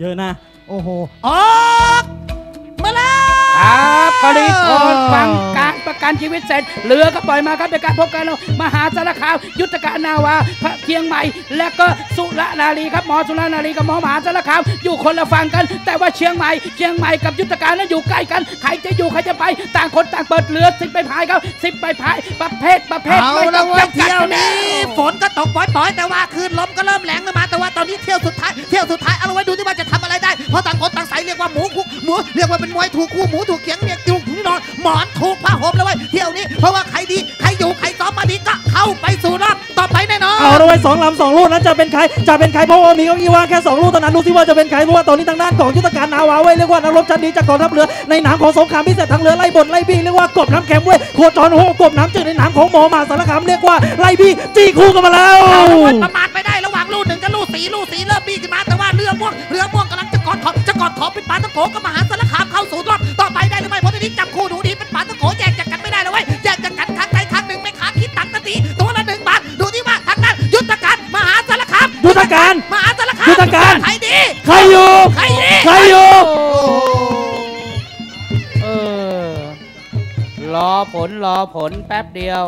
เยอะนะ โอ้โห ออกมาแล้วครับกรณีโอนฟังการประกันชีวิตเสร็จเรือก็ปล่อยมาครับในการพบกันมหาสารคามยุทธการนาวาพระเชียงใหม่ และก็สุรนารีครับหมอสุรนารีกับหมอมหาสารคามอยู่คนละฝั่งกัน แต่ว่าเชียงใหม่เชียงใหม่กับยุทธการนั้นอยู่ใกล้กันใครจะอยู่ใครจะไปต่างคนต่างเปิดเรือสิบใบพายครับสิบใบพายประเภทประเภทเอาไม่ต้ละองเว้ยจำกัดเที่ยวกันแล้นี้วฝนก็ตกปล่อยๆ แต่ว่าคลื่นลมก็เริ่มแรงขึ้นมาแต่ว่าต อนนี้เที่ยวสุดท้ายเที่ยวสุดท้ายเอาละไว้ดูที่ว่าจะทำอะไรได้เพราะต่างคนต่างใส่เรียกว่าหมูคุกหมูเรียกว่าเป็นมวยถูกคู่หมูถูกเขียงเมียถูกที่นอนหมอนถูกผ้าห่มแล้วเว้ยเที่ยวนี้เพราะว่าใครดีใครอยู่ใครซ้อมมาดีก็เข้าไปสู่รอบต่อไปแน่นอนเอาละไว้ยสองลำสองลูกนั้นจะเป็นใครจะเป็นใครเพราะว่ามีเก้าอี้ว่างแค่สองลูกเท่านั้นดูสิว่าจะเป็นใครเพราะว่าตอนนี้ทางด้านของยุทธการนาวาเว้ยเรียกว่านักรบชั้นดีจากกองทัพเรือในหนามของสงครามพิเศษทางเรือไล่บดไล่บี้เรียกว่ากบน้ำแข็งเว้ยโคจรโหกบน้ำจืดในหนามของหมอมหาสารคามเรียกว่าไล่บี้จี้คู่กันมาแล้วเอาละเว้ยประมาท สีลูกสีเริ่มบี้ขึ้นมาแต่ว่าเรือม่วงเรือม่วงกำลังจะกอดขอบจะกอดขอบเป็นปลาตะโกกับมหาสารคามเข้าสู่รอบต่อไปได้หรือไม่เพราะตอนนี้จับคู่ดูดีเป็นปลาตะโกแยกจากกันไม่ได้เลยเว้ยแยกจากกันครั้งใดครั้งหนึ่งไม่ขาดคิดตังค์นาทีตัวละหนึ่งบาทดูที่ว่าทางด้านยุทธการมหาสารคามยุทธการมหาสารคามยุทธการใครดีใครอยู่ใครดีใครอยู่เออรอผลรอผลแป๊บเดียว